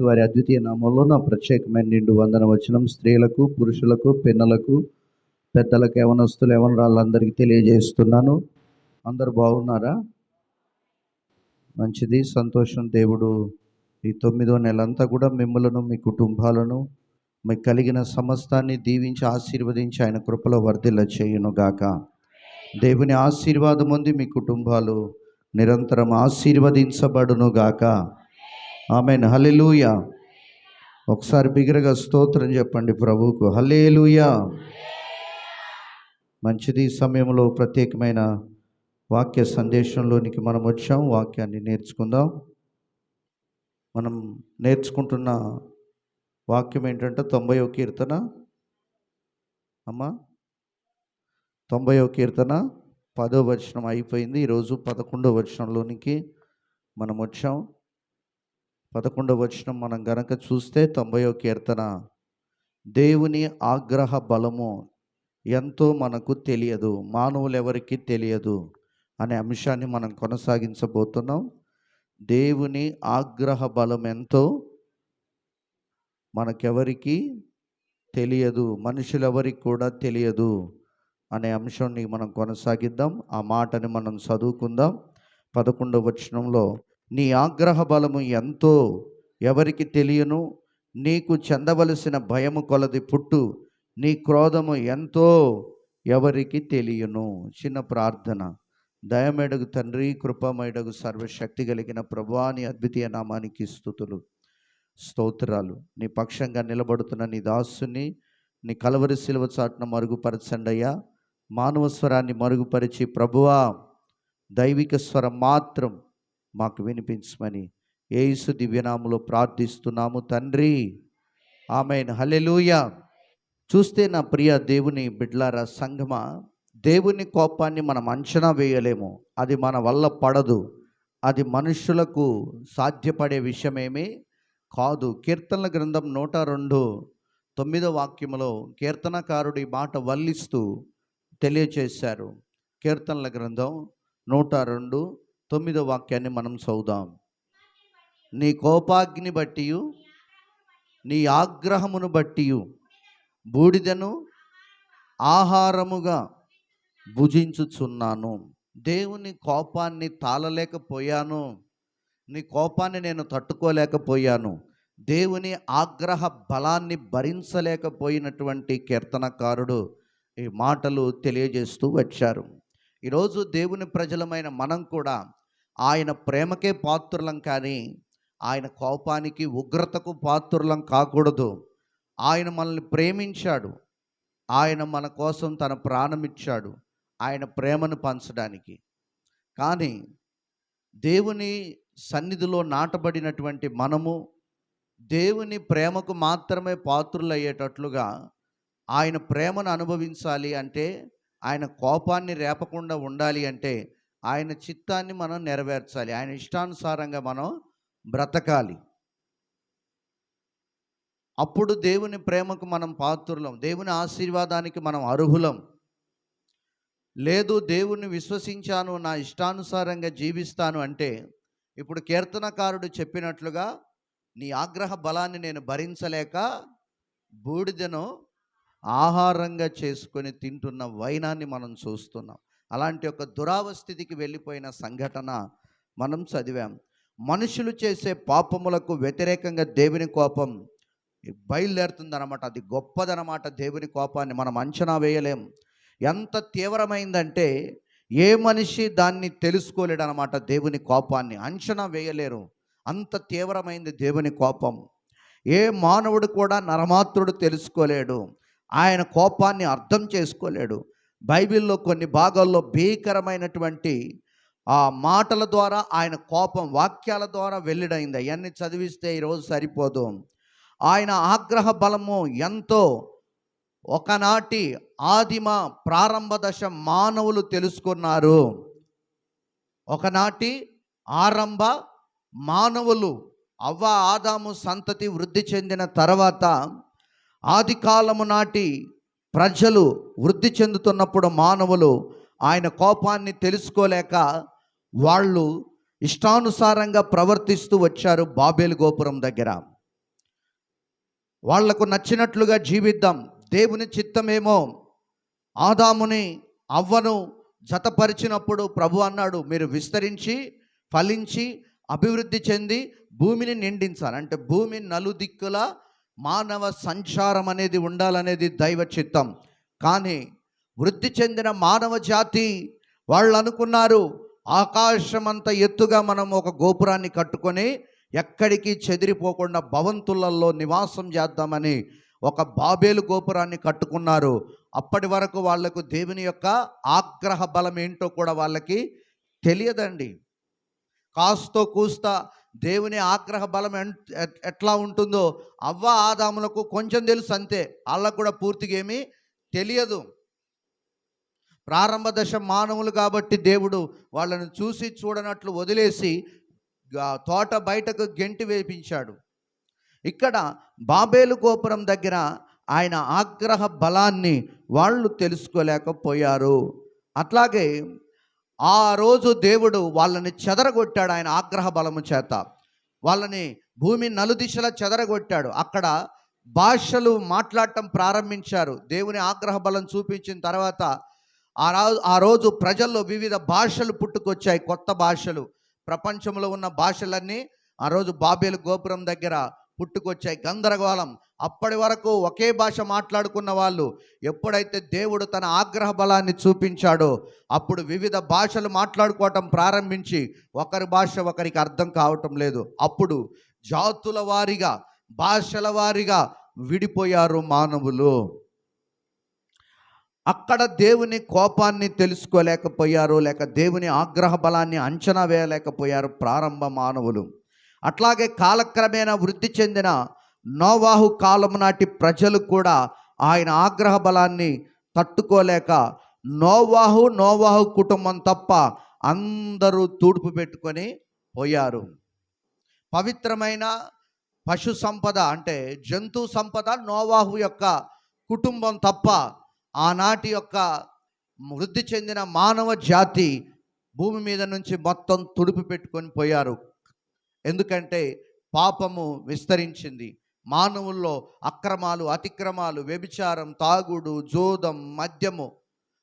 వారి అద్వితీయ నామంలో నా ప్రత్యేకమైన నిండు వందన వచనం స్త్రీలకు పురుషులకు పిన్నలకు పెద్దలకు యవనస్తులు యవనరాళ్ళందరికీ తెలియజేస్తున్నాను. అందరు బాగున్నారా? మంచిది సంతోషం. దేవుడు ఈ తొమ్మిదో నెలంతా కూడా మిమ్మలను మీ కుటుంబాలను మీకు కలిగిన సమస్తాన్ని దీవించి ఆశీర్వదించి ఆయన కృపలో వర్ధిల్ల చేయును గాక దేవుని ఆశీర్వాదం ఉంది మీ కుటుంబాలు నిరంతరం ఆశీర్వదించబడును గాక ఆమెన్. హలెలూయ ఒకసారి బిగరగా స్తోత్రం చెప్పండి ప్రభువుకు. హల్లెలూయ. మంచిది ఈ సమయంలో ప్రత్యేకమైన వాక్య సందేశంలోనికి మనం వచ్చాం. వాక్యాన్ని నేర్చుకుందాం. మనం నేర్చుకుంటున్న వాక్యం ఏంటంటే తొంభైవ కీర్తన. అమ్మా. తొంభైవ కీర్తన పదో వచనం అయిపోయింది. ఈరోజు పదకొండవ వచనంలోనికి మనం వచ్చాం. పదకొండవ వచనం మనం గనక చూస్తే తొంభయో కీర్తన దేవుని ఆగ్రహ బలము ఎంతో మనకు తెలియదు మానవులు ఎవరికి తెలియదు అనే అంశాన్ని మనం కొనసాగించబోతున్నాం. దేవుని ఆగ్రహ బలం ఎంతో మనకెవరికి తెలియదు మనుషులెవరికి కూడా తెలియదు అనే అంశాన్ని మనం కొనసాగిద్దాం. ఆ మాటని మనం చదువుకుందాం. పదకొండవ వచనంలో నీ ఆగ్రహ బలము ఎంతో ఎవరికి తెలియను నీకు చెందవలసిన భయము కొలది పుట్టు నీ క్రోధము ఎంతో ఎవరికి తెలియను. చిన్న ప్రార్థన. దయమేడగు తండ్రి కృపమేడగు సర్వశక్తి కలిగిన ప్రభువాని అద్వితీయ నామానికి స్థుతులు స్తోత్రాలు. నీ పక్షంగా నిలబడుతున్న నీ దాసుని నీ కలవరి శిలువ చాటున మరుగుపరచండయ్యా. మానవ స్వరాన్ని మరుగుపరిచి ప్రభువా దైవిక స్వరం మాత్రం మాకు వినిపించమని ఏసు దివ్యనాములో ప్రార్థిస్తున్నాము తండ్రి. ఆమె హలెలూయ చూస్తే నా ప్రియ దేవుని బిడ్లారా సంగమ దేవుని కోపాన్ని మనం అంచనా వేయలేము. అది మన వల్ల పడదు. అది మనుషులకు సాధ్యపడే విషయమేమీ కాదు. కీర్తనల గ్రంథం నూట రెండు తొమ్మిదో వాక్యములో కీర్తనకారుడి మాట వల్లిస్తూ తెలియచేశారు. కీర్తనల గ్రంథం నూట రెండు తొమ్మిదో వాక్యాన్ని మనం చదువుదాం. నీ కోపాగ్ని బట్టి నీ ఆగ్రహమును బట్టి బూడిదను ఆహారముగా భుజించుచున్నాను. దేవుని కోపాన్ని తాళలేకపోయాను. నీ కోపాన్ని నేను తట్టుకోలేకపోయాను. దేవుని ఆగ్రహ బలాన్ని భరించలేకపోయినటువంటి కీర్తనకారుడు ఈ మాటలు తెలియజేస్తూ వచ్చారు. ఈరోజు దేవుని ప్రజలమైన మనం కూడా ఆయన ప్రేమకే పాత్రులం కానీ ఆయన కోపానికి ఉగ్రతకు పాత్రులం కాకూడదు. ఆయన మనల్ని ప్రేమించాడు. ఆయన మన కోసం తన ప్రాణం ఇచ్చాడు ఆయన ప్రేమను పంచడానికి. కానీ దేవుని సన్నిధిలో నాటబడినటువంటి మనము దేవుని ప్రేమకు మాత్రమే పాత్రులయ్యేటట్లుగా ఆయన ప్రేమను అనుభవించాలి అంటే ఆయన కోపాన్ని రేపకుండా ఉండాలి అంటే ఆయన చిత్తాన్ని మనం నెరవేర్చాలి. ఆయన ఇష్టానుసారంగా మనం బ్రతకాలి. అప్పుడు దేవుని ప్రేమకు మనం పాత్రులం. దేవుని ఆశీర్వాదానికి మనం అర్హులం. లేదు దేవుణ్ణి విశ్వసించాను నా ఇష్టానుసారంగా జీవిస్తాను అంటే ఇప్పుడు కీర్తనకారుడు చెప్పినట్లుగా నీ ఆగ్రహ బలాన్ని నేను భరించలేక బూడిదను ఆహారంగా చేసుకొని తింటున్న వైనాన్ని మనం చూస్తున్నాం. అలాంటి ఒక దురావస్థితికి వెళ్ళిపోయిన సంఘటన మనం చదివాం. మనుషులు చేసే పాపములకు వ్యతిరేకంగా దేవుని కోపం బయలుదేరుతుందన్నమాట. అది గొప్పదనమాట దేవుని కోపాన్ని మనం అంచనా వేయలేం. ఎంత తీవ్రమైందంటే ఏ మనిషి దాన్ని తెలుసుకోలేడనమాట దేవుని కోపాన్ని. అంచనా వేయలేరు. అంత తీవ్రమైంది దేవుని కోపం. ఏ మానవుడు కూడా నరమాత్రుడు తెలుసుకోలేడు. ఆయన కోపాన్ని అర్థం చేసుకోలేడు. బైబిల్లో కొన్ని భాగాల్లో భీకరమైనటువంటి ఆ మాటల ద్వారా ఆయన కోపం వాక్యాల ద్వారా వెల్లడైంది. అవన్నీ చదివిస్తే ఈరోజు సరిపోదు. ఆయన ఆగ్రహ బలము ఎంతో. ఒకనాటి ఆదిమ ప్రారంభ దశ మానవులు తెలుసుకున్నారు. ఒకనాటి ఆరంభ మానవులు అవ్వ ఆదాము సంతతి వృద్ధి చెందిన తర్వాత ఆది కాలము నాటి ప్రజలు వృద్ధి చెందుతున్నప్పుడు మానవులు ఆయన కోపాన్ని తెలుసుకోలేక వాళ్ళు ఇష్టానుసారంగా ప్రవర్తిస్తూ వచ్చారు బాబేలు గోపురం దగ్గర. వాళ్ళకు నచ్చినట్లుగా జీవిద్దాం. దేవుని చిత్తమేమో ఆదాముని అవ్వను జతపరిచినప్పుడు ప్రభు అన్నాడు మీరు విస్తరించి ఫలించి అభివృద్ధి చెంది భూమిని నిండించాలి. అంటే భూమి నలుదిక్కుల మానవ సంచారం అనేది ఉండాలనేది దైవ చిత్తం. కానీ వృద్ధి చెందిన మానవ జాతి వాళ్ళు అనుకున్నారు ఆకాశమంత ఎత్తుగా మనం ఒక గోపురాన్ని కట్టుకొని ఎక్కడికి చెదిరిపోకుండా భవంతులలో నివాసం చేద్దామని ఒక బాబేలు గోపురాన్ని కట్టుకున్నారు. అప్పటి వరకు వాళ్ళకు దేవుని యొక్క ఆగ్రహ బలం ఏంటో కూడా వాళ్ళకి తెలియదండి. కాస్తో కూస్తా దేవుని ఆగ్రహ బలం ఎన్- ఎట్- ఎట్లా ఉంటుందో అవ్వ ఆదాములకు కొంచెం తెలుసు అంతే. వాళ్ళకు కూడా పూర్తిగా ఏమీ తెలియదు. ప్రారంభ దశ మానవులు కాబట్టి దేవుడు వాళ్ళను చూసి చూడనట్లు వదిలేసి తోట బయటకు గెంటి వేపించాడు. ఇక్కడ బాబేలు గోపురం దగ్గర ఆయన ఆగ్రహ బలాన్ని వాళ్ళు తెలుసుకోలేకపోయారు. అట్లాగే ఆ రోజు దేవుడు వాళ్ళని చెదరగొట్టాడు ఆయన ఆగ్రహ బలము చేత. వాళ్ళని భూమి నలుదిశలా చెదరగొట్టాడు. అక్కడ భాషలు మాట్లాడటం ప్రారంభించారు. దేవుని ఆగ్రహ బలం చూపించిన తర్వాత ఆ రోజు ఆ రోజు ప్రజల్లో వివిధ భాషలు పుట్టుకొచ్చాయి. కొత్త భాషలు. ప్రపంచంలో ఉన్న భాషలన్నీ ఆ రోజు బాబేలు గోపురం దగ్గర పుట్టుకొచ్చాయి. గందరగోళం. అప్పటి వరకు ఒకే భాష మాట్లాడుకున్న వాళ్ళు ఎప్పుడైతే దేవుడు తన ఆగ్రహ బలాన్ని చూపించాడో అప్పుడు వివిధ భాషలు మాట్లాడుకోవటం ప్రారంభించి ఒకరి భాష ఒకరికి అర్థం కావటం లేదు. అప్పుడు జాతుల వారిగా భాషల వారిగా విడిపోయారు మానవులు. అక్కడ దేవుని కోపాన్ని తెలుసుకోలేకపోయారు లేక దేవుని ఆగ్రహ బలాన్ని అంచనా వేయలేకపోయారు ప్రారంభ మానవులు. అట్లాగే కాలక్రమేణా వృద్ధి చెందిన నోవాహు కాలం నాటి ప్రజలు కూడా ఆయన ఆగ్రహ బలాన్ని తట్టుకోలేక నోవాహు నోవాహు కుటుంబం తప్ప అందరూ తూర్పు పెట్టుకొని పోయారు. పవిత్రమైన పశు సంపద అంటే జంతు సంపద నోవాహు యొక్క కుటుంబం తప్ప ఆనాటి యొక్క వృద్ధి చెందిన మానవ జాతి భూమి మీద నుంచి మొత్తం తుడిపి పెట్టుకొని పోయారు. ఎందుకంటే పాపము విస్తరించింది. మానవుల్లో అక్రమాలు అతిక్రమాలు వ్యభిచారం తాగుడు జోదం మద్యము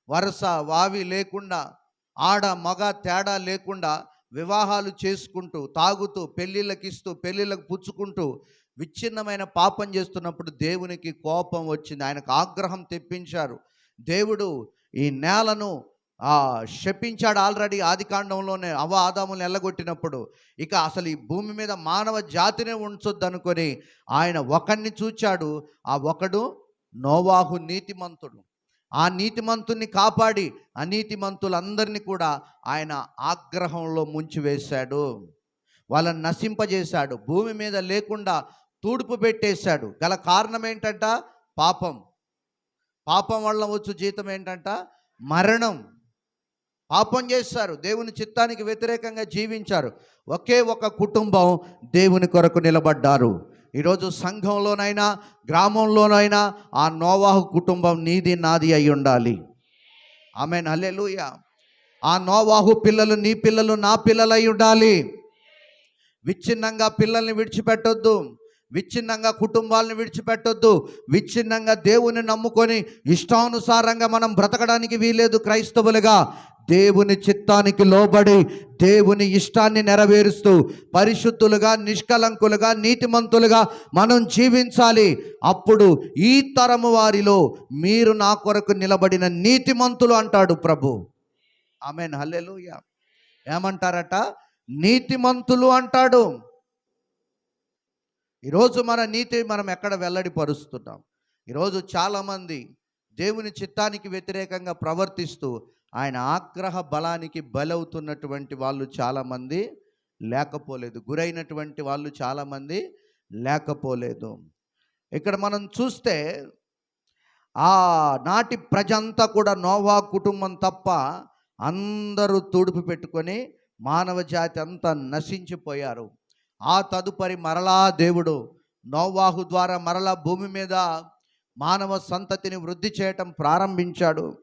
వరస వావి లేకుండా ఆడ మగ తేడా లేకుండా వివాహాలు చేసుకుంటూ తాగుతూ పెళ్ళిళ్ళకి ఇస్తూ పెళ్ళిళ్ళకు పుచ్చుకుంటూ విచ్ఛిన్నమైన పాపం చేస్తున్నప్పుడు దేవునికి కోపం వచ్చింది. ఆయనకు ఆగ్రహం తెప్పించారు. దేవుడు ఈ నేలను శపించాడు ఆల్రెడీ ఆది కాండంలోనే అవ ఆదాములను ఎల్లగొట్టినప్పుడు. ఇక అసలు ఈ భూమి మీద మానవ జాతినే ఉంచొద్దు అనుకొని ఆయన ఒకడిని చూచాడు. ఆ ఒకడు నోవాహు నీతిమంతుడు. ఆ నీతిమంతుణ్ణి కాపాడి అనీతిమంతులందరినీ కూడా ఆయన ఆగ్రహంలో ముంచివేశాడు. వాళ్ళని నశింపజేశాడు. భూమి మీద లేకుండా తూడుపు పెట్టేశాడు. గల కారణం ఏంటంట పాపం. పాపం వల్ల వచ్చు జీతం ఏంటంట? మరణం. పాపం చేశారు. దేవుని చిత్తానికి వ్యతిరేకంగా జీవించారు. ఒకే ఒక కుటుంబం దేవుని కొరకు నిలబడ్డారు. ఈరోజు సంఘంలోనైనా గ్రామంలోనైనా ఆ నోవాహు కుటుంబం నీది నాది అయి ఉండాలి. ఆమె నల్లెలుయ ఆ నోవాహు పిల్లలు నీ పిల్లలు నా పిల్లలు అయి ఉండాలి. విచ్ఛిన్నంగా పిల్లల్ని విడిచిపెట్టొద్దు. విచ్ఛిన్నంగా కుటుంబాలను విడిచిపెట్టొద్దు. విచ్ఛిన్నంగా దేవుని నమ్ముకొని ఇష్టానుసారంగా మనం బ్రతకడానికి వీలేదు క్రైస్తవులుగా. దేవుని చిత్తానికి లోబడి దేవుని ఇష్టాన్ని నెరవేరుస్తూ పరిశుద్ధులుగా నిష్కలంకులుగా నీతిమంతులుగా మనం జీవించాలి. అప్పుడు ఈ తరము వారిలో మీరు నా కొరకు నిలబడిన నీతిమంతులు అంటాడు ప్రభు. ఆమెన్. హల్లెలూయ. ఏమంటారట? నీతిమంతులు అంటాడు. ఈరోజు మన నీతి మనం ఎక్కడ వెల్లడిపరుస్తున్నాం? ఈరోజు చాలామంది దేవుని చిత్తానికి వ్యతిరేకంగా ప్రవర్తిస్తూ ఆయన ఆగ్రహ బలానికి బలవుతున్నటువంటి వాళ్ళు చాలామంది లేకపోలేదు. గురైనటువంటి వాళ్ళు చాలామంది లేకపోలేదు. ఇక్కడ మనం చూస్తే ఆ నాటి ప్రజంతా కూడా నోవా కుటుంబం తప్ప అందరూ తుడుపు పెట్టుకొని మానవ జాతి అంతా నశించిపోయారు. ఆ తదుపరి మరలా దేవుడు నోవాహు ద్వారా మరలా భూమి మీద మానవ సంతతిని వృద్ధి చేయటం ప్రారంభించాడు.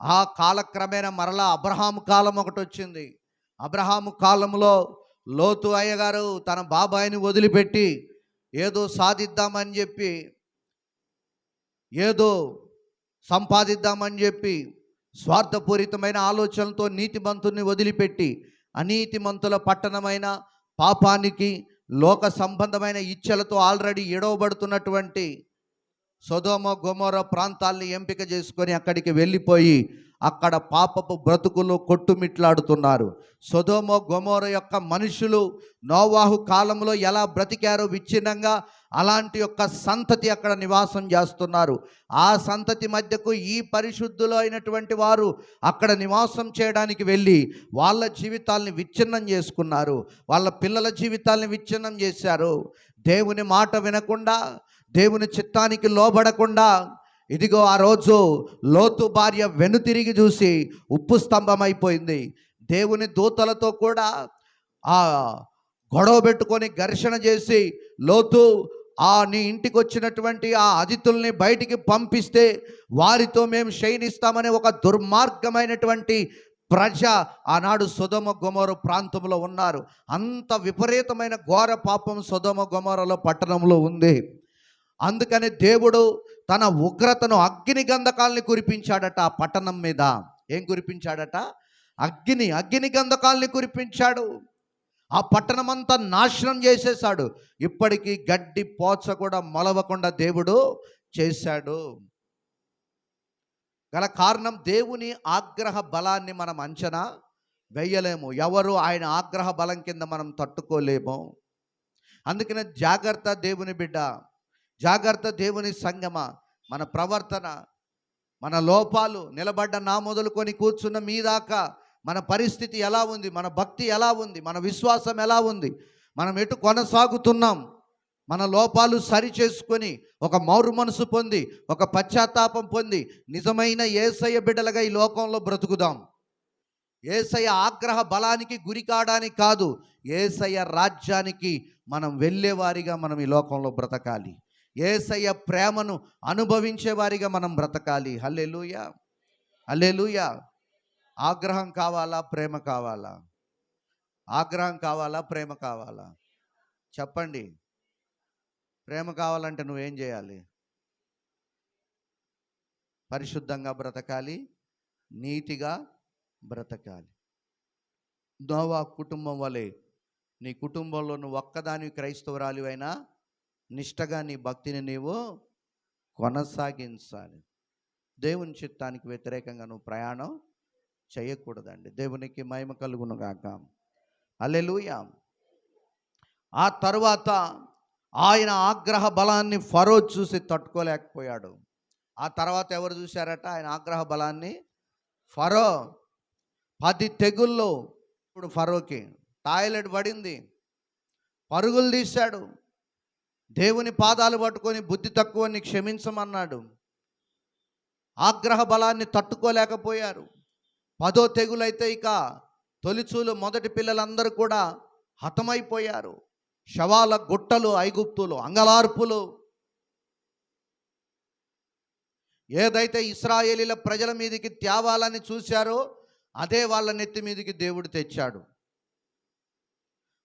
ఆ కాలక్రమేణా మరలా అబ్రహాము కాలం ఒకటి వచ్చింది. అబ్రహాము కాలంలో లోతు అయ్యగారు తన బాబాయిని వదిలిపెట్టి ఏదో సాధిద్దామని చెప్పి ఏదో సంపాదిద్దామని చెప్పి స్వార్థపూరితమైన ఆలోచనలతో నీతిమంతుల్ని వదిలిపెట్టి అనీతిమంతుల పట్టణమైన పాపానికి లోక సంబంధమైన ఇచ్చలతో ఆల్రెడీ ఎడవబడుతున్నటువంటి సొదోమ గొమోర ప్రాంతాల్ని ఎంపిక చేసుకొని అక్కడికి వెళ్ళిపోయి అక్కడ పాపపు బ్రతుకులు కొట్టుమిట్లాడుతున్నారు. సొదోమ గొమోర యొక్క మనుషులు నోవాహు కాలంలో ఎలా బ్రతికారో విచ్ఛిన్నంగా అలాంటి యొక్క సంతతి అక్కడ నివాసం చేస్తున్నారు. ఆ సంతతి మధ్యకు ఈ పరిశుద్ధులు అయినటువంటి వారు అక్కడ నివాసం చేయడానికి వెళ్ళి వాళ్ళ జీవితాల్ని విచ్ఛిన్నం చేసుకున్నారు. వాళ్ళ పిల్లల జీవితాల్ని విచ్ఛిన్నం చేశారు. దేవుని మాట వినకుండా దేవుని చిత్తానికి లోబడకుండా ఇదిగో ఆ రోజు లోతు భార్య వెనుతిరిగి చూసి ఉప్పు స్తంభం అయిపోయింది దేవుని దూతలతో కూడా ఆ గొడవ పెట్టుకొని ఘర్షణ చేసి లోతు ఆ నీ ఇంటికి వచ్చినటువంటి ఆ అతిథుల్ని బయటికి పంపిస్తే వారితో మేము శయనిస్తామనే ఒక దుర్మార్గమైనటువంటి ప్రజ ఆనాడు సుధమ గుమరు ప్రాంతంలో ఉన్నారు. అంత విపరీతమైన ఘోర పాపం సుధమ గుమరలో పట్టణంలో ఉంది. అందుకని దేవుడు తన ఉగ్రతను అగ్ని గంధకాల్ని కురిపించాడట ఆ పట్టణం మీద. ఏం కురిపించాడట? అగ్ని అగ్ని గంధకాల్ని కురిపించాడు. ఆ పట్టణమంతా నాశనం చేసేసాడు ఇప్పటికీ గడ్డి పోచ కూడా మొలవకుండా దేవుడు చేశాడు. గల కారణం దేవుని ఆగ్రహ బలాన్ని మనం అంచనా వేయలేము. ఎవరు ఆయన ఆగ్రహ బలం కింద మనం తట్టుకోలేము. అందుకనే జాగ్రత్త దేవుని బిడ్డ. జాగ్రత్త దేవుని సంగమ మన ప్రవర్తన మన లోపాలు నిలబడ్డ నా మొదలుకొని కూర్చున్న మీ దాకా మన పరిస్థితి ఎలా ఉంది మన భక్తి ఎలా ఉంది మన విశ్వాసం ఎలా ఉంది మనం ఎటు కొనసాగుతున్నాం మన లోపాలు సరి చేసుకొని ఒక మౌరు మనసు పొంది ఒక పశ్చాత్తాపం పొంది నిజమైన ఏసయ్య బిడ్డలుగా ఈ లోకంలో బ్రతుకుదాం. ఏసయ్య ఆగ్రహ బలానికి గురి కాదు ఏసయ్య రాజ్యానికి మనం వెళ్ళేవారిగా మనం ఈ లోకంలో బ్రతకాలి. ఏసయ్య ప్రేమను అనుభవించేవారిగా మనం బ్రతకాలి. హల్లెలూయ. హల్లెలూయ. ఆగ్రహం కావాలా? ప్రేమ కావాలా? ఆగ్రహం కావాలా? ప్రేమ కావాలా? చెప్పండి. ప్రేమ కావాలంటే నువ్వేం చేయాలి? పరిశుద్ధంగా బ్రతకాలి. నీతిగా బ్రతకాలి. నోవా కుటుంబం వలె నీ కుటుంబంలో నువ్వు ఒక్కదాని క్రైస్తవురాలివైనా నిష్టగా నీ భక్తిని నీవు కొనసాగించాలి. దేవుని చిత్తానికి వ్యతిరేకంగా నువ్వు ప్రయాణం చేయకూడదండి. దేవునికి మహిమ కలుగును గాక. అల్లెలుయ ఆ తరువాత ఆయన ఆగ్రహ బలాన్ని ఫరో చూసి తట్టుకోలేకపోయాడు. ఆ తర్వాత ఎవరు చూశారట? ఆయన ఆగ్రహ బలాన్ని ఫరో. పది తెగుల్లో ఇప్పుడు ఫరోకి. టాయిలెట్ పడింది. పరుగులు తీశాడు. దేవుని పాదాలు పట్టుకొని బుద్ధి తక్కువని క్షమించమన్నాడు. ఆగ్రహ బలాన్ని తట్టుకోలేకపోయారు. పదో తెగులైతే ఇక తొలిచూలు మొదటి పిల్లలందరూ కూడా హతమైపోయారు. శవాల గుట్టలు ఐగుప్తులు అంగలార్పులు. ఏదైతే ఇస్రాయేలీల ప్రజల మీదకి తేవాలని చూశారో అదే వాళ్ళ నెత్తి మీదకి దేవుడు తెచ్చాడు.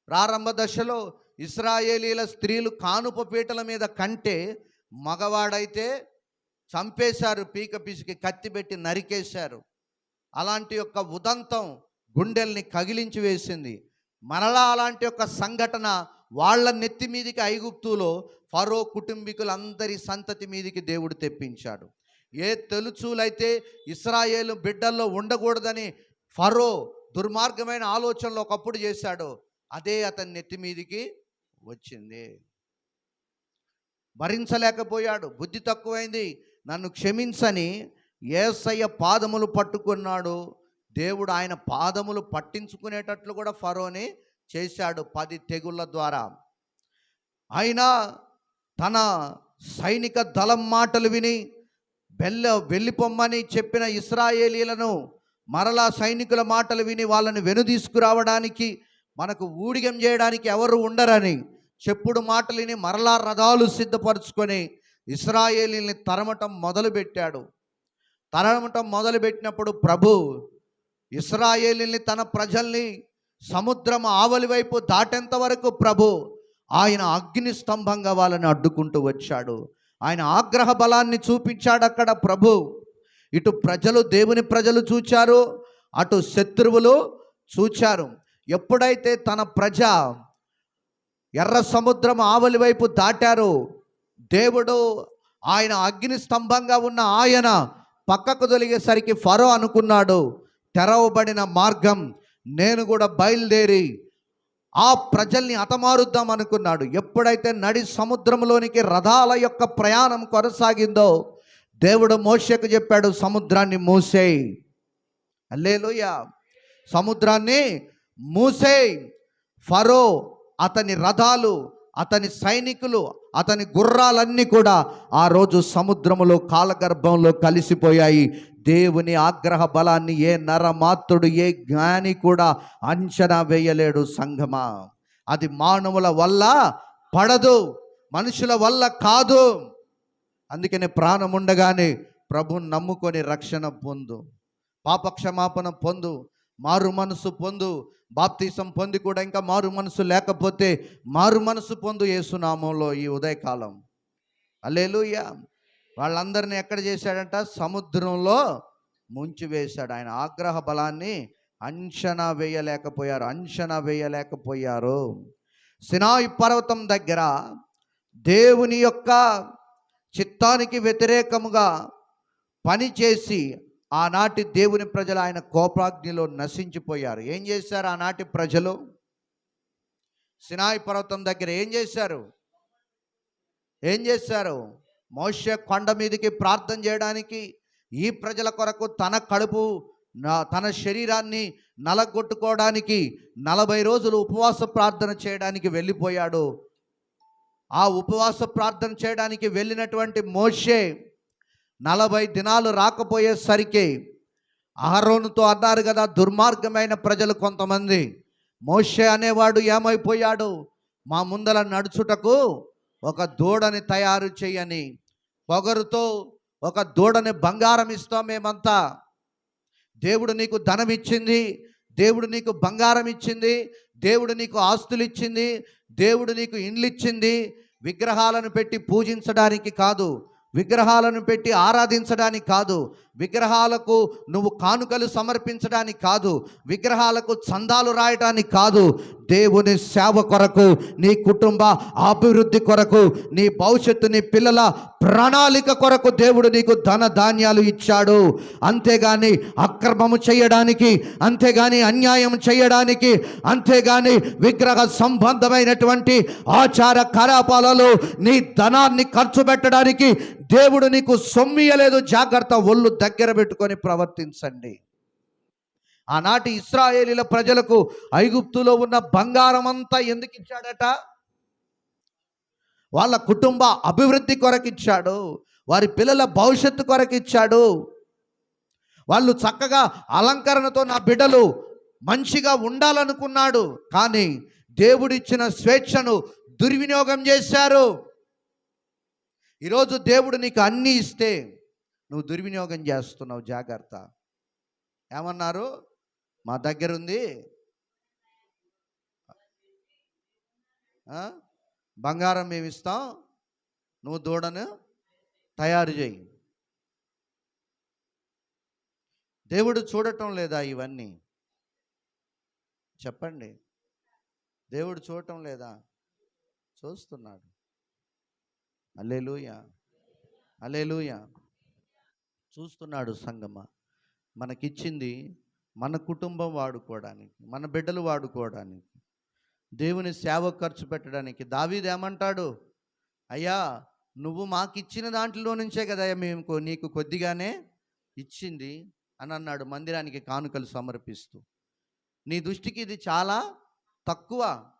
ప్రారంభ దశలో ఇస్రాయేలీల స్త్రీలు కానుప పీటల మీద కంటే మగవాడైతే చంపేశారు పీక పిసికి కత్తి పెట్టి నరికేశారు. అలాంటి యొక్క ఉదంతం గుండెల్ని కగిలించి వేసింది. మరలా అలాంటి యొక్క సంఘటన వాళ్ళ నెత్తి మీదికి ఐగుప్తులో ఫరో కుటుంబీకులందరి సంతతి మీదికి దేవుడు తెప్పించాడు. ఏ తెలుచులైతే ఇస్రాయేలు బిడ్డల్లో ఉండకూడదని ఫరో దుర్మార్గమైన ఆలోచనలు ఒకప్పుడు చేశాడో అదే అతని నెత్తి మీదికి వచ్చింది. భరించలేకపోయాడు. బుద్ధి తక్కువైంది. నన్ను క్షమించని ఏసయ్య పాదములు పట్టుకున్నాడు. దేవుడు ఆయన పాదములు పట్టించుకునేటట్లు కూడా ఫరోని చేశాడు పది తెగుళ్ళ ద్వారా. అయినా తన సైనిక దళం మాటలు విని వెళ్ళ వెళ్ళిపోమ్మని చెప్పిన ఇస్రాయేలీలను మరలా సైనికుల మాటలు విని వాళ్ళని వెనుదీసుకురావడానికి మనకు ఊడిగం చేయడానికి ఎవరు ఉండరని చెప్పుడు మాటలిని మరలా రథాలు సిద్ధపరచుకొని ఇస్రాయేలీని తరమటం మొదలుపెట్టాడు. తరమటం మొదలుపెట్టినప్పుడు ప్రభు ఇస్రాయేలీని తన ప్రజల్ని సముద్రం ఆవలి వైపు దాటేంత వరకు ప్రభు ఆయన అగ్ని స్తంభంగా వాళ్ళని అడ్డుకుంటూ వచ్చాడు. ఆయన ఆగ్రహ బలాన్ని చూపించాడు అక్కడ ప్రభు. ఇటు ప్రజలు దేవుని ప్రజలు చూచారు అటు శత్రువులు చూచారు. ఎప్పుడైతే తన ప్రజ ఎర్ర సముద్రం ఆవలి వైపు దాటారు. దేవుడు ఆయన అగ్ని స్తంభంగా ఉన్న ఆయన పక్కకు తొలిగేసరికి ఫరో అనుకున్నాడు తెరవబడిన మార్గం నేను కూడా బయలుదేరి ఆ ప్రజల్ని హతమారుద్దాం అనుకున్నాడు. ఎప్పుడైతే నడి సముద్రంలోనికి రథాల యొక్క ప్రయాణం కొనసాగిందో దేవుడు మోషకు చెప్పాడు సముద్రాన్ని మూసేయ్. అల్లేలుయ సముద్రాన్ని మూసేయ్. ఫరో అతని రథాలు అతని సైనికులు అతని గుర్రాలన్నీ కూడా ఆ రోజు సముద్రములో కాలగర్భంలో కలిసిపోయాయి. దేవుని ఆగ్రహ బలాన్ని ఏ నరమాత్రుడు ఏ జ్ఞాని కూడా అంచనా వేయలేడు సంఘమా. అది మానవుల వల్ల పడదు మనుషుల వల్ల కాదు. అందుకనే ప్రాణం ఉండగానే ప్రభుని నమ్ముకొని రక్షణ పొందు. పాపక్షమాపణ పొందు. మారు మనసు పొందు బాప్తీసం పొంది కూడా ఇంకా మారు మనసు లేకపోతే మారు మనసు పొందు యేసునామంలో ఈ ఉదయకాలం. అల్లేలుయ్య వాళ్ళందరినీ ఎక్కడ చేశాడంట? సముద్రంలో ముంచివేశాడు ఆయన ఆగ్రహ బలాన్ని అంచనా వేయలేకపోయారు. అంచనా వేయలేకపోయారు. సినాయి పర్వతం దగ్గర దేవుని యొక్క చిత్తానికి వ్యతిరేకముగా పనిచేసి ఆనాటి దేవుని ప్రజలు ఆయన కోపాగ్నిలో నశించిపోయారు. ఏం చేశారు ఆనాటి ప్రజలు? సినాయి పర్వతం దగ్గర ఏం చేశారు? ఏం చేశారు? మోష కొండ మీదకి ప్రార్థన చేయడానికి ఈ ప్రజల కొరకు తన కడుపు తన శరీరాన్ని నలగొట్టుకోవడానికి నలభై రోజులు ఉపవాస ప్రార్థన చేయడానికి వెళ్ళిపోయాడు. ఆ ఉపవాస ప్రార్థన చేయడానికి వెళ్ళినటువంటి మోషే నలభై దినాలు రాకపోయేసరికి అహరోనుతో అన్నారు కదా దుర్మార్గమైన ప్రజలు కొంతమంది. మోషే అనేవాడు ఏమైపోయాడు? మా ముందల నడుచుటకు ఒక దూడని తయారు చేయని పొగరుతో ఒక దూడని బంగారం ఇస్తాం మేమంతా. దేవుడు నీకు ధనం ఇచ్చింది దేవుడు నీకు బంగారం ఇచ్చింది దేవుడు నీకు ఆస్తులు ఇచ్చింది దేవుడు నీకు ఇండ్లు ఇచ్చింది విగ్రహాలను పెట్టి పూజించడానికి కాదు. విగ్రహాలను పెట్టి ఆరాధించడానికి కాదు విగ్రహాలకు నువ్వు కానుకలు సమర్పించడానికి కాదు విగ్రహాలకు చందాలు రాయడానికి కాదు. దేవుని సేవ కొరకు నీ కుటుంబ అభివృద్ధి కొరకు నీ భవిష్యత్తు నీ పిల్లల ప్రణాళిక కొరకు దేవుడు నీకు ధన ధాన్యాలు ఇచ్చాడు. అంతేగాని అక్రమము చేయడానికి అంతేగాని అన్యాయం చేయడానికి అంతేగాని విగ్రహ సంబంధమైనటువంటి ఆచార కలాపాలలో నీ ధనాన్ని ఖర్చు పెట్టడానికి దేవుడు నీకు సొమ్మియలేదు జాగ్రత్త ఒళ్ళు దగ్గర పెట్టుకొని ప్రవర్తించండి. ఆనాటి ఇస్రాయేలీల ప్రజలకు ఐగుప్తులో ఉన్న బంగారం అంతా ఎందుకు ఇచ్చాడట? వాళ్ళ కుటుంబ అభివృద్ధి కొరకు ఇచ్చాడు. వారి పిల్లల భవిష్యత్తు కొరకు ఇచ్చాడు. వాళ్ళు చక్కగా అలంకరణతో నా బిడ్డలు మంచిగా ఉండాలనుకున్నాడు. కానీ దేవుడిచ్చిన స్వేచ్ఛను దుర్వినియోగం చేశారు. ఈరోజు దేవుడు నీకు అన్నీ ఇస్తే నువ్వు దుర్వినియోగం చేస్తున్నావు. జాగ్రత్త. ఏమన్నారు? మా దగ్గర ఉంది బంగారం మేము ఇస్తాం నువ్వు దూడను తయారు చేయి. దేవుడు చూడటం లేదా ఇవన్నీ? చెప్పండి. దేవుడు చూడటం లేదా? చూస్తున్నాడు. అల్లెలుయ అల్లెలుయ చూస్తున్నాడు సంగమ. మనకిచ్చింది మన కుటుంబం వాడుకోవడానికి మన బిడ్డలు వాడుకోవడానికి. దేవుని సేవ ఖర్చు పెట్టడానికి. దావీదు ఏమంటాడు? అయ్యా నువ్వు మాకు ఇచ్చిన దాంట్లో నుంచే కదా మేము నీకు కొద్దిగానే ఇచ్చింది అని అన్నాడు మందిరానికి కానుకలు సమర్పిస్తూ. నీ దృష్టికి ఇది చాలా తక్కువ.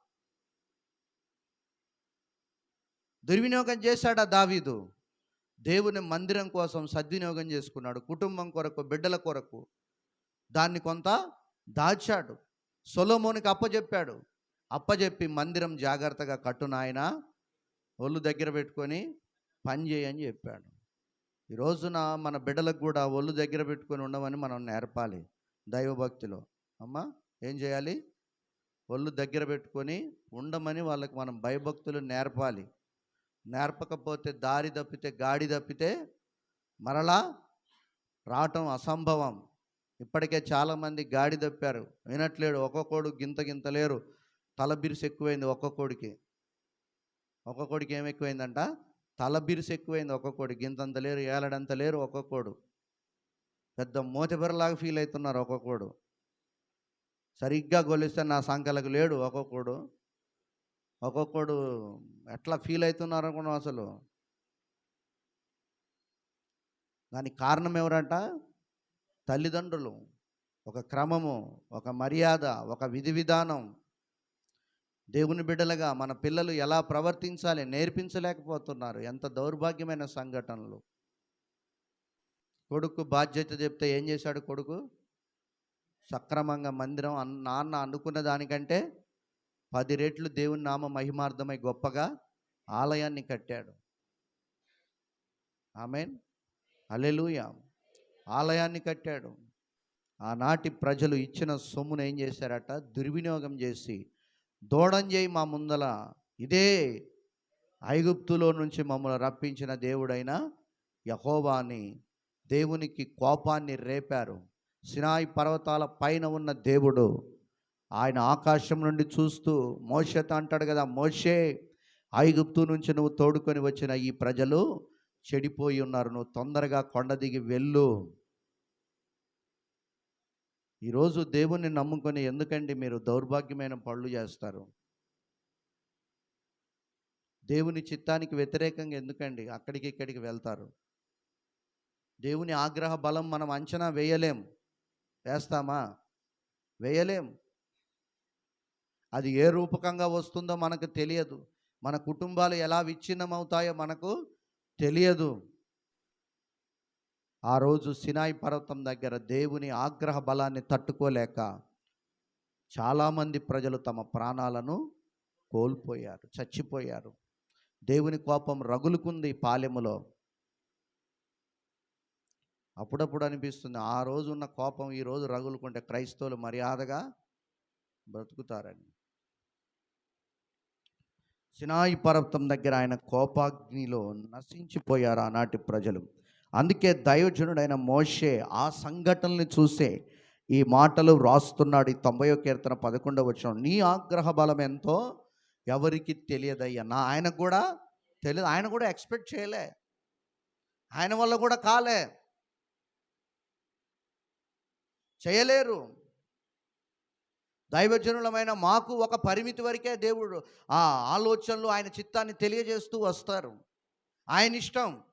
దుర్వినియోగం చేశాడా దావీదు? దేవుని మందిరం కోసం సద్వినియోగం చేసుకున్నాడు. కుటుంబం కొరకు బిడ్డల కొరకు దాన్ని కొంత దాచాడు. సొలోమోనికి అప్పచెప్పాడు అప్పజెప్పి మందిరం జాగ్రత్తగా కట్టు నాయన ఒళ్ళు దగ్గర పెట్టుకొని పని చేయని చెప్పాడు. ఈ రోజున మన బిడ్డలకు కూడా ఒళ్ళు దగ్గర పెట్టుకొని ఉండమని మనం నేర్పాలి దైవభక్తిలో. అమ్మా ఏం చేయాలి? ఒళ్ళు దగ్గర పెట్టుకొని ఉండమని వాళ్ళకి మనం భయభక్తులు నేర్పాలి. నేర్పకపోతే దారి తప్పితే గాడి తప్పితే మరలా రావటం అసంభవం. ఇప్పటికే చాలామంది గాడి తప్పారు. వినట్లేడు ఒక్కొక్కడు గింత గింత లేరు. తల బిరుసు ఎక్కువైంది ఒక్కొక్కడికి ఒక్కొక్కడికి ఏం ఎక్కువైందంట? తల బిరుసు ఎక్కువైంది ఒక్కొక్కడు గింతంత లేరు ఏలడంత లేరు ఒక్కొక్కడు పెద్ద మోతబెరలాగా ఫీల్ అవుతున్నారు ఒక్కొక్కడు సరిగ్గా గొలిస్తే నా సంకలకు లేడు ఒక్కొక్కడు ఒక్కొక్కడు ఎట్లా ఫీల్ అవుతున్నారు అనుకున్నాం అసలు? దానికి కారణం ఎవరంట? తల్లిదండ్రులు. ఒక క్రమము ఒక మర్యాద ఒక విధి విధానం. దేవుని బిడ్డలుగా మన పిల్లలు ఎలా ప్రవర్తించాలి నేర్పించలేకపోతున్నారు. ఎంత దౌర్భాగ్యమైన సంఘటనలు. కొడుకు బాధ్యత చెప్తే ఏం చేశాడు కొడుకు? సక్రమంగా మందిరం అన్ నాన్న అనుకున్న దానికంటే పది రెట్లు దేవుని నామ మహిమార్థమై గొప్పగా ఆలయాన్ని కట్టాడు. ఆమెన్. అలెలుయ ఆలయాన్ని కట్టాడు. ఆనాటి ప్రజలు ఇచ్చిన సొమ్మును ఏం చేశారట? దుర్వినియోగం చేసి దూడం మా ముందల. ఇదే ఐగుప్తులో నుంచి మమ్మల్ని రప్పించిన దేవుడైన యహోవాని దేవునికి కోపాన్ని రేపారు. సినాయి పర్వతాల పైన ఉన్న దేవుడు ఆయన ఆకాశం నుండి చూస్తూ మోషతో అంటాడు కదా మోషే ఐగుప్తు నుంచి నువ్వు తోడుకొని వచ్చిన ఈ ప్రజలు చెడిపోయి ఉన్నారు. నువ్వు తొందరగా కొండ దిగి వెళ్ళు. ఈరోజు దేవుణ్ణి నమ్ముకొని ఎందుకండి మీరు దౌర్భాగ్యమైన పనులు చేస్తారు? దేవుని చిత్తానికి వ్యతిరేకంగా ఎందుకండి అక్కడికి ఇక్కడికి వెళ్తారు? దేవుని ఆగ్రహ బలం మనం అంచనా వేయలేం. వేస్తామా? వేయలేం. అది ఏ రూపకంగా వస్తుందో మనకు తెలియదు. మన కుటుంబాలు ఎలా విచ్ఛిన్నమవుతాయో మనకు తెలియదు. ఆ రోజు సినాయి పర్వతం దగ్గర దేవుని ఆగ్రహ బలాన్ని తట్టుకోలేక చాలామంది ప్రజలు తమ ప్రాణాలను కోల్పోయారు చచ్చిపోయారు. దేవుని కోపం రగులుకుంది పాలెములో. అప్పుడప్పుడు అనిపిస్తుంది ఆ రోజు ఉన్న కోపం ఈరోజు రగులుకుంటే క్రైస్తవులు మర్యాదగా బ్రతుకుతారని. సినాయి పర్వతం దగ్గర ఆయన కోపాగ్నిలో నశించిపోయారు ఆనాటి ప్రజలు. అందుకే దైవజనుడైన మోషే ఆ సంఘటనల్ని చూసే ఈ మాటలు వ్రాస్తున్నాడు ఈ తొంభయో కీర్తన పదకొండవ వచ్చిన నీ ఆగ్రహ బలం ఎంతో? ఎవరికి తెలియదయ్యా. నా ఆయనకు కూడా తెలియదు ఆయన కూడా ఎక్స్పెక్ట్ చేయలే. ఆయన వల్ల కూడా కాలే. చేయలేరు. దైవజనులమైన మాకు ఒక పరిమితి వరకే దేవుడు ఆ ఆలోచనలు ఆయన చిత్తాన్ని తెలియజేస్తూ వస్తారు. ఆయన ఇష్టం.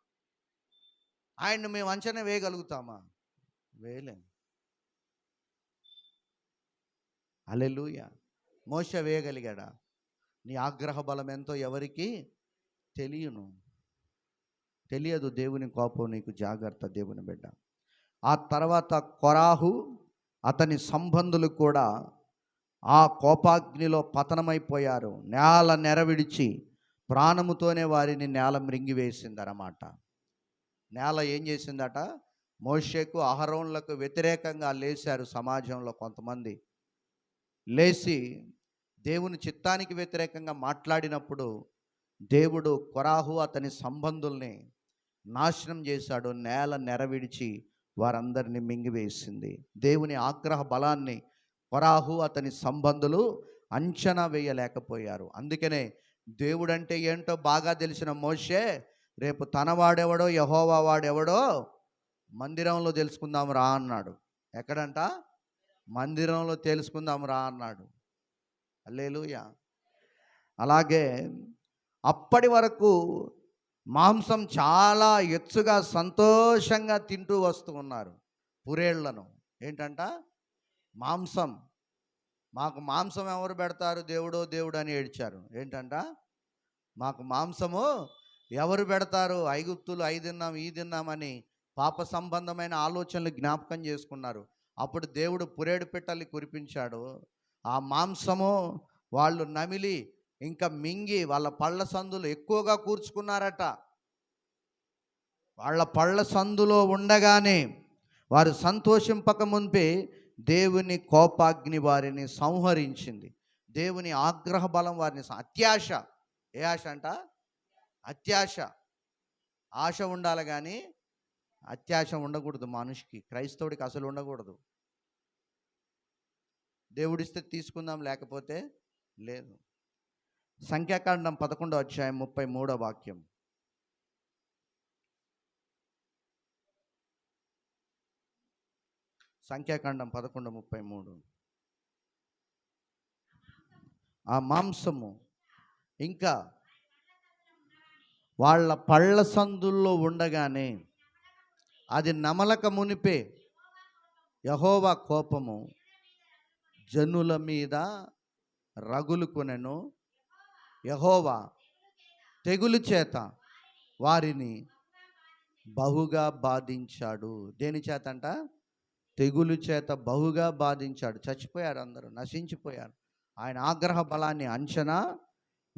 ఆయన్ని మేము అంచనా వేయగలుగుతామా? వేయలేం. అలెలుయ మోస వేయగలిగాడా? నీ ఆగ్రహ బలం ఎంతో ఎవరికి తెలియను. తెలియదు దేవుని కోపం నీకు జాగ్రత్త దేవుని బిడ్డ. ఆ తర్వాత కొరాహు అతని సంబంధులు కూడా ఆ కోపాగ్నిలో పతనమైపోయారు. నేల నెరవిడిచి ప్రాణముతోనే వారిని నేల మృంగివేసిందన్నమాట. నేల ఏం చేసిందట? మోషేకు అహరోన్లకు వ్యతిరేకంగా లేచారు సమాజంలో కొంతమంది. లేచి దేవుని చిత్తానికి వ్యతిరేకంగా మాట్లాడినప్పుడు దేవుడు కొరాహు అతని సంబంధుల్ని నాశనం చేశాడు. నేల నెరవిడిచి వారందరినీ మింగివేసింది. దేవుని ఆగ్రహ బలాన్ని కొరాహు అతని సంబంధులు అంచనా వేయలేకపోయారు. అందుకనే దేవుడంటే ఏంటో బాగా తెలిసిన మోషే రేపు తన వాడెవడో యహోవా వాడెవడో మందిరంలో తెలుసుకుందాం రా అన్నాడు. ఎక్కడంట? మందిరంలో తెలుసుకుందాం రా అన్నాడు. అల్లేలుయ అలాగే అప్పటి వరకు మాంసం చాలా ఎత్తుగా సంతోషంగా తింటూ వస్తూ ఉన్నారు పురేళ్ళను. ఏంటంట? మాంసం. మాకు మాంసం ఎవరు పెడతారు? దేవుడో దేవుడు అని ఏడ్చారు. ఏంటంట? మాకు మాంసము ఎవరు పెడతారు? ఐగుప్తులు అయి తిన్నాం ఈ తిన్నామని పాప సంబంధమైన ఆలోచనలు జ్ఞాపకం చేసుకున్నారు. అప్పుడు దేవుడు పురేడు పిట్టల్ని కురిపించాడు. ఆ మాంసము వాళ్ళు నమిలి ఇంకా మింగి వాళ్ళ పళ్ళ సందులు ఎక్కువగా కూర్చుకున్నారట. వాళ్ళ పళ్ళ సందులో ఉండగానే వారు సంతోషింపక మునిపే దేవుని కోపాగ్ని వారిని సంహరించింది. దేవుని ఆగ్రహ బలం వారిని అత్యాశ. ఏ ఆశ అంట? అత్యాశ. ఆశ ఉండాలి కానీ అత్యాశ ఉండకూడదు మనిషికి క్రైస్తవుడికి అసలు ఉండకూడదు. దేవుడిస్తే తీసుకుందాం లేకపోతే లేదు. సంఖ్యాకాండం పదకొండో అధ్యాయం ముప్పై మూడో వాక్యం. సంఖ్యాకాండం పదకొండు ముప్పై మూడు. ఆ మాంసము ఇంకా వాళ్ళ పళ్ళ సందుల్లో ఉండగానే అది నమలక మునిపే యహోవా కోపము జనుల మీద రగులుకొనెను. యహోవా తెగులు చేత వారిని బహుగా బాధించాడు. దేని చేత అంట తెగులు చేత బహుగా బాధించాడు. చచ్చిపోయారు అందరూ నశించిపోయారు. ఆయన ఆగ్రహ బలాన్ని అంచనా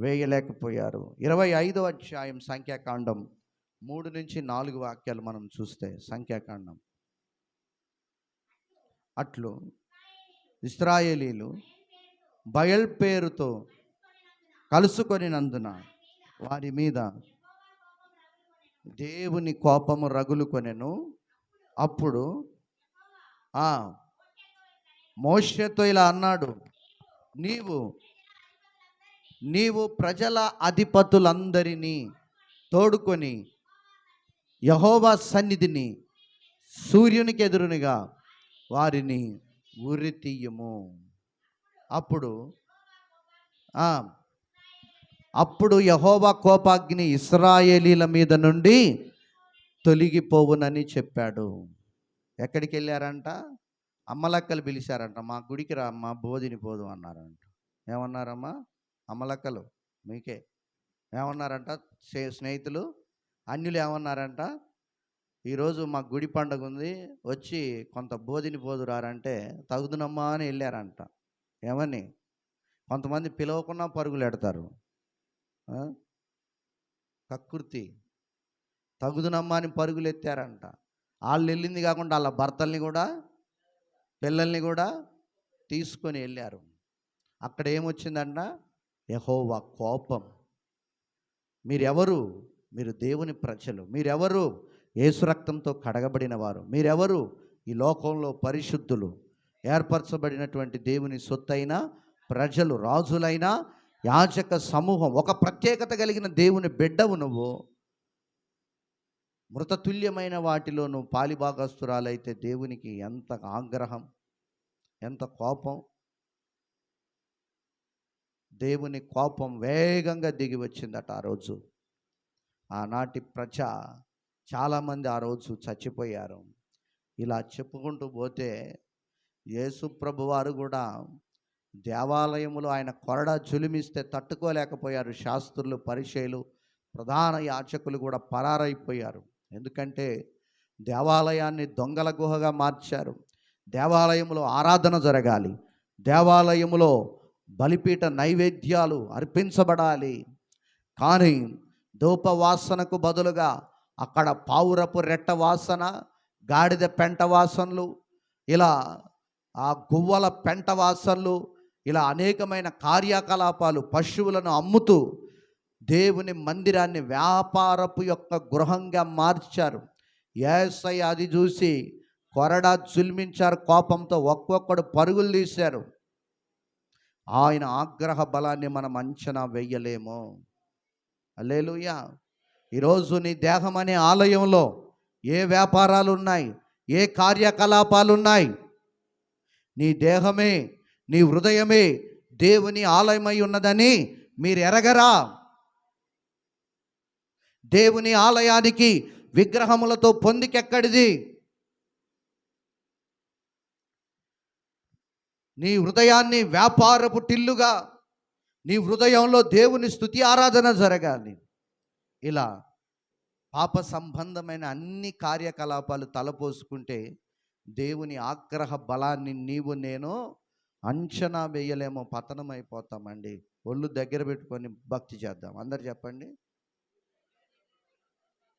వేయలేకపోయారు. ఇరవై ఐదో అధ్యాయం సంఖ్యాకాండం మూడు నుంచి నాలుగు వాక్యాలు మనం చూస్తే సంఖ్యాకాండం. అట్లు ఇస్రాయేలీలు బయల్ పేరుతో కలుసుకొనినందున వారి మీద దేవుని కోపము రగులుకొనెను. అప్పుడు ఆ మోషతో ఇలా అన్నాడు నీవు నీవు ప్రజల అధిపతులందరినీ తోడుకొని యహోవా సన్నిధిని సూర్యునికి ఎదురునిగా వారిని ఉరి తీయము అప్పుడు అప్పుడు యహోవా కోపాగ్ని ఇస్రాయేలీల మీద నుండి తొలగిపోవునని చెప్పాడు. ఎక్కడికి వెళ్ళారంట అమ్మలక్కలు పిలిచారంట. మా గుడికి రా అమ్మ బోధిని పోదు అన్నారంట. ఏమన్నారమ్మా? అమలక్కలు మీకే. ఏమన్నారంట? స్నే- స్నేహితులు అన్యులు ఏమన్నారంట? ఈరోజు మా గుడి పండగ ఉంది వచ్చి కొంత బోధిని పోదురారంటే తగుదునమ్మా అని వెళ్ళారంట. ఏమని? కొంతమంది పిలవకుండా పరుగులు ఎడతారు. కకృతి తగుదునమ్మా అని పరుగులు ఎత్తారంట. వాళ్ళు వెళ్ళింది కాకుండా వాళ్ళ భర్తల్ని కూడా పిల్లల్ని కూడా తీసుకొని వెళ్ళారు. అక్కడ ఏమొచ్చిందంట? యహోవా కోపం. మీరెవరు? మీరు దేవుని ప్రజలు. మీరెవరు? యేసు రక్తంతో కడగబడిన వారు మీరెవరు? ఈ లోకంలో పరిశుద్ధులు. ఏర్పరచబడినటువంటి దేవుని సొత్తైన ప్రజలు రాజులైన యాజక సమూహం. ఒక ప్రత్యేకత కలిగిన దేవుని బిడ్డవు నువ్వు. మృతతుల్యమైన వాటిలో నువ్వు పాలిభాగస్తురాలైతే దేవునికి ఎంత ఆగ్రహం ఎంత కోపం. దేవుని కోపం వేగంగా దిగి వచ్చిందట ఆ రోజు. ఆనాటి ప్రజ చాలామంది ఆ రోజు చచ్చిపోయారు. ఇలా చెప్పుకుంటూ పోతే యేసు ప్రభు వారు కూడా దేవాలయములో ఆయన కొరడా చులిమిస్తే తట్టుకోలేకపోయారు. శాస్త్రులు పరిచయలు ప్రధాన యాచకులు కూడా పరారైపోయారు. ఎందుకంటే దేవాలయాన్ని దొంగల గుహగా మార్చారు. దేవాలయంలో ఆరాధన జరగాలి. దేవాలయములో బలిపీఠ నైవేద్యాలు అర్పించబడాలి. కానీ ధూపవాసనకు బదులుగా అక్కడ పావురపు రెట్ట వాసన గాడిద పెంట వాసనలు ఇలా ఆ గువ్వల పెంట వాసనలు ఇలా అనేకమైన కార్యకలాపాలు పశువులను అమ్ముతూ దేవుని మందిరాన్ని వ్యాపారపు యొక్క గృహంగా మార్చారు. ఏసై అది చూసి కొరడా జుల్మించారు కోపంతో ఒక్కొక్కడు పరుగులు తీశారు. ఆయన ఆగ్రహ బలాన్ని మనం అంచనా వేయలేము. అలేలుయ్యా ఈరోజు నీ దేహం అనే ఆలయంలో ఏ వ్యాపారాలు ఉన్నాయి ఏ కార్యకలాపాలు ఉన్నాయి నీ దేహమే నీ హృదయమే దేవుని ఆలయమై ఉన్నదని మీరు ఎరగరా? దేవుని ఆలయానికి విగ్రహములతో పొందికెక్కడిది? నీ హృదయాన్ని వ్యాపారపు టిల్లుగా నీ హృదయంలో దేవుని స్థుతి ఆరాధన జరగాలి. ఇలా పాప సంబంధమైన అన్ని కార్యకలాపాలు తలపోసుకుంటే దేవుని ఆగ్రహ బలాన్ని నీవు నేను అంచనా వేయలేమో పతనమైపోతామండి. ఒళ్ళు దగ్గర పెట్టుకొని భక్తి చేద్దాం. అందరు చెప్పండి.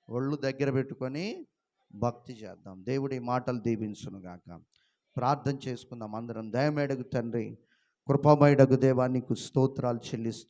ఒళ్ళు దగ్గర పెట్టుకొని భక్తి చేద్దాం. దేవుడి మాటలు దీవించునుగాక. ప్రార్థన చేసుకుందాం. అందరం దయమేడగు తండ్రి కృపామయుడగు దేవా నీకు స్తోత్రాలు చెల్లిస్తూ